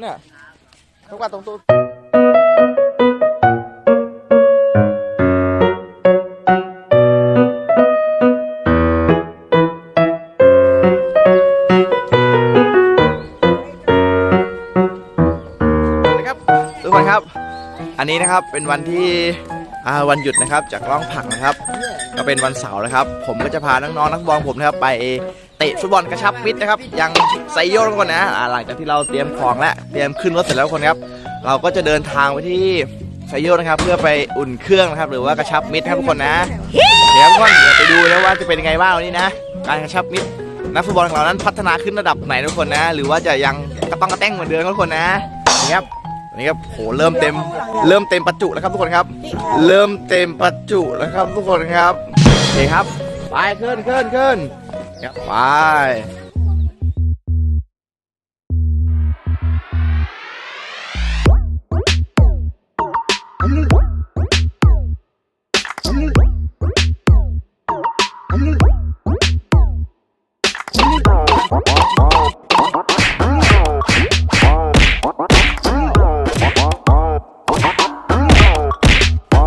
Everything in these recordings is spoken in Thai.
เนี่ยทุกวันตรงตัวนะครับทุกคนครับ อันนี้นะครับเป็นวันที่อ่าวันหยุดนะครับจากล่องผักนะครับ ก็เป็นวันเสาร์นะครับ ผมก็จะพาน้องๆนักบอลผมนะครับไป เตะฟุตบอลกระชับมิตรนะครับ ยังไซโยกทุกคนนะหลังจากที่เราเตรียมของและเตรียมขึ้นรถเสร็จแล้วคนครับ เราก็จะเดินทางไปที่ไซโยกนะครับ เพื่อไปอุ่นเครื่องนะครับ หรือว่ากระชับมิตรนะครับทุกคนนะเดี๋ยวทุกคนเดี๋ยวไปดูนะว่าจะเป็นยังไงบ้างวันนี้นะ การกระชับมิตรนักฟุตบอลของเรานั้นพัฒนาขึ้นระดับไหนทุกคนนะ หรือว่าจะยังกระต้องกระแต้งเหมือนเดิมทุกคนนะนี่ครับนนี้ครับโหเริ่มเต็มเริ่มเต็มประจุแล้วครับทุกคนครับ เริ่มเต็มประจุแล้วครับทุกคนครับโอเคครับไปขึ้นขึ้นขึ้น ครับไป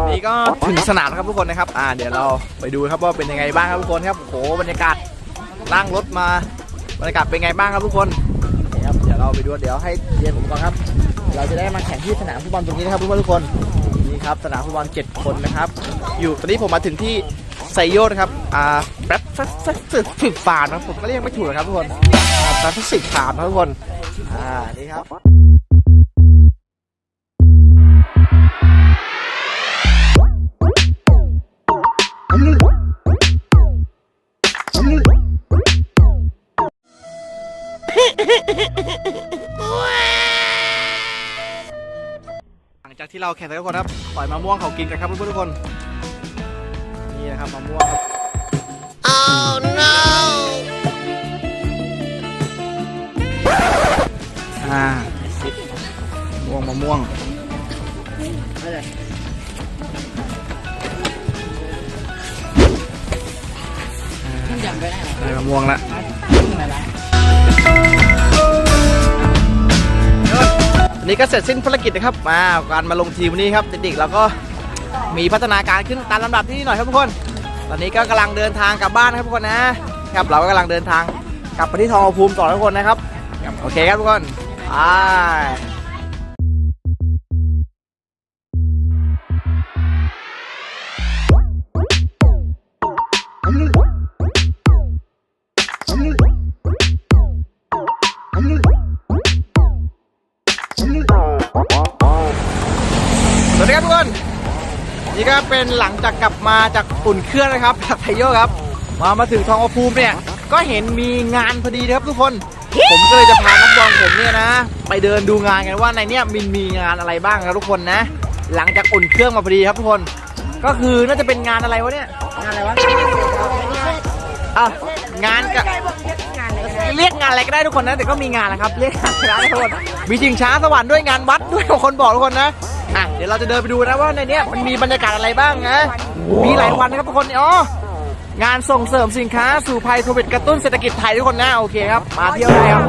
นี่ก็ถึงสนามแล้วครับทุกคนนะครับ อ่า เดี๋ยวเราไปดูครับว่าเป็นยังไงบ้างครับทุกคนครับโหบรรยากาศ นั่งรถมาบรรยากาศเป็นไงบ้างครับทุกคนครับเดี๋ยวเราไปดูเดี๋ยวให้เรียนผมก่อนครับ เราจะได้มาแข่งที่สนามฟุตบอลตรงนี้นะครับทุกคนทุกคนนี่ครับสนามฟุตบอล7คนนะครับ อยู่ตอนนี้ผมมาถึงที่ไซโยนะครับอ่าแป๊บแป๊บแป๊บสึกสิบฟาร์มนะผมก็เรียกไม่ถูกนะครับทุกคนแป๊บสึกฟาร์มนะครับทุกคนอ่านี่ครับ หลังจากที่เราแข่งเสร็จแล้วทุกคนครับปล่อยมะม่วงเขากินกันครับเพื่อนๆทุกคน นี่นะครับมะม่วงครับ oh no อ่าม่วงมะม่วงได้มะม่วงแล้ว วันนี้ก็เสร็จสิ้นภารกิจนะครับมาการมาลงทีมวันนี้ครับเด็กๆเราก็มีพัฒนาการขึ้นตามลำดับที่หน่อยครับทุกคน ตอนนี้ก็กำลังเดินทางกลับบ้านนะครับทุกคนนะครับเราก็กำลังเดินทางกลับไปที่ทองภูมิต่อทุกคนนะครับ โอเคครับทุกคนไป ครับทุกคนนี่ก็เป็นหลังจากกลับมาจากอุ่นเครื่องนะครับจากไทยโยครับ มามาถึงทองอภูมิเนี่ย ก็เห็นมีงานพอดีนะครับทุกคน ผมก็เลยจะพานักบอลผมเนี่ยนะ ไปเดินดูงานกันว่าในเนี้ยมันมีงานอะไรบ้างครับทุกคนนะ หลังจากอุ่นเครื่องมาพอดีครับทุกคน ก็คือน่าจะเป็นงานอะไรวะเนี่ย งานอะไรวะอะงานกับเรียกงานอะไรก็ได้ทุกคนนะ แต่ก็มีงานนะครับ เรียกงานอะไรก็ได้ทุกคนมีชิงช้าสวรรค์ด้วยงานวัดด้วยบางคนบอกทุกคนนะ อะเดี๋ยวเราจะเดินไปดูนะว่าในเนี้ยมันมีบรรยากาศอะไรบ้างนะ มีหลายวันนะครับทุกคนอ๋องานส่งเสริมสินค้าสู่ภัยโควิดกระตุ้นเศรษฐกิจไทยทุกคนนะโอเคครับมาเที่ยวได้ครับ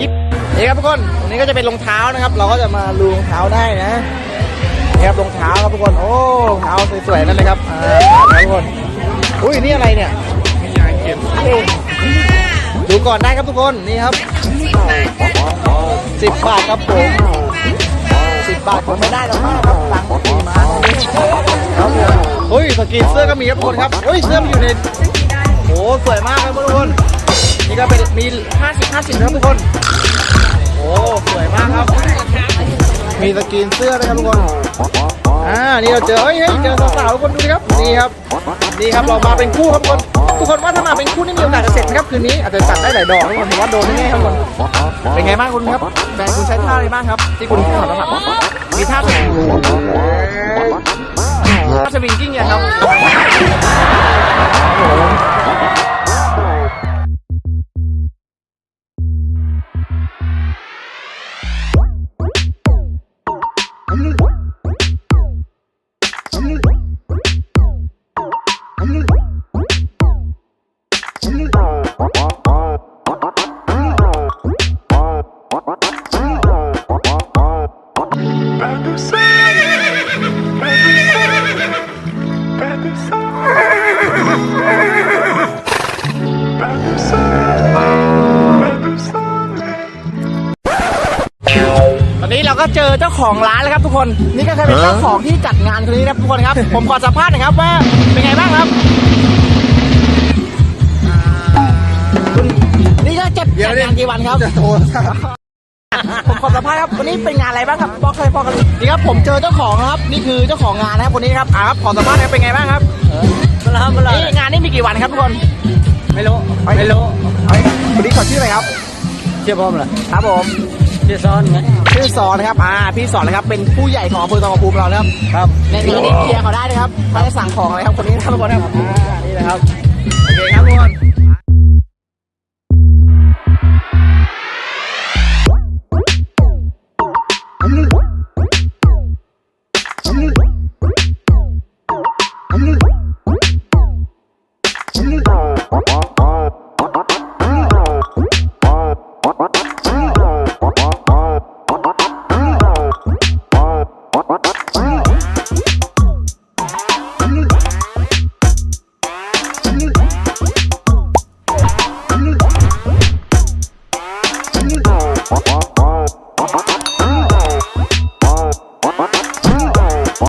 ยิบนี่ครับทุกคนตรงนี้ก็จะเป็นรองเท้านะครับ เราก็จะมาลูรองเท้าได้นะนี่ครับรองเท้าครับทุกคนโอ้รองเท้าสวยๆนั่นเลยครับอ่าผ่านครับทุกคนอุ้ยนี่อะไรเนี่ยดูก่อนได้ครับทุกคนนี่ครับสิบบาทครับผม สิบบาทผมไม่ได้หรอกครับตังค์ผมมาเฮ้ยสกรีนเสื้อก็มีครับทุกคนครับเฮ้ยเสื้อมันอยู่ในโอ้สวยมากครับทุกคน นี่ก็เป็นมี50 50นะครับทุกคนโอ้สวยมากครับ มีสกรีนเสื้อด้วยครับทุกคน อ่า นี่เราเจอเฮ้ยเฮ้ยเจอสาวๆทุกคนดูดิครับ นี่ครับ นี่ครับ เรามาเป็นคู่ครับทุกคนทุกคนว่าถ้ามาเป็นคู่นี่มีโอกาสจะเสร็จไหมครับคืนนี้อาจจะจัดได้หลายดอกทุกคนผมว่าโดนแน่ๆครับทุกคนเป็นไงบ้างคุณครับแฟนคุณใช้ท่าอะไรบ้างครับ ที่คุณถอดน้ำหนักมีท่าสวิงท่าสวิงกิ้งยังครับ ตอนนี้เราก็เจอเจ้าของร้านแล้วครับทุกคน นี่ก็คือเป็นเจ้าของที่จัดงานคนนี้นะครับทุกคนครับ ผมขอสัมภาษณ์หน่อยครับว่าเป็นไงบ้างครับคุณนี่ก็จัดจัดงานกี่วันครับ ผมขอสัมภาษณ์ครับวันนี้เป็นงานอะไรบ้างครับบอกเลยบอกกันเลยนี่ครับผมเจอเจ้าของนะครับนี่คือเจ้าของงานนะครับคนนี้นะครับอ่าครับขอสัมภาษณ์หน่อยเป็นไงบ้างครับมาแล้วมาแล้วนี่งานนี้มีกี่วันครับทุกคนไม่รู้ไม่รู้เฮ้ยคนนี้ขอชื่ออะไรครับเชื่อพ่อมเหรอครับผมเชื่อซ้อนไงชื่อสอนนะครับอ่าพี่สอนเลยครับเป็นผู้ใหญ่ของอำเภอทองผาภูมิเรานะครับครับในงานนี้เคลียร์เขาได้นะครับถ้าจะสั่งของอะไรครับคนนี้นะครับทุกคนครับอ่านี่นะครับโอเคครับทุกคน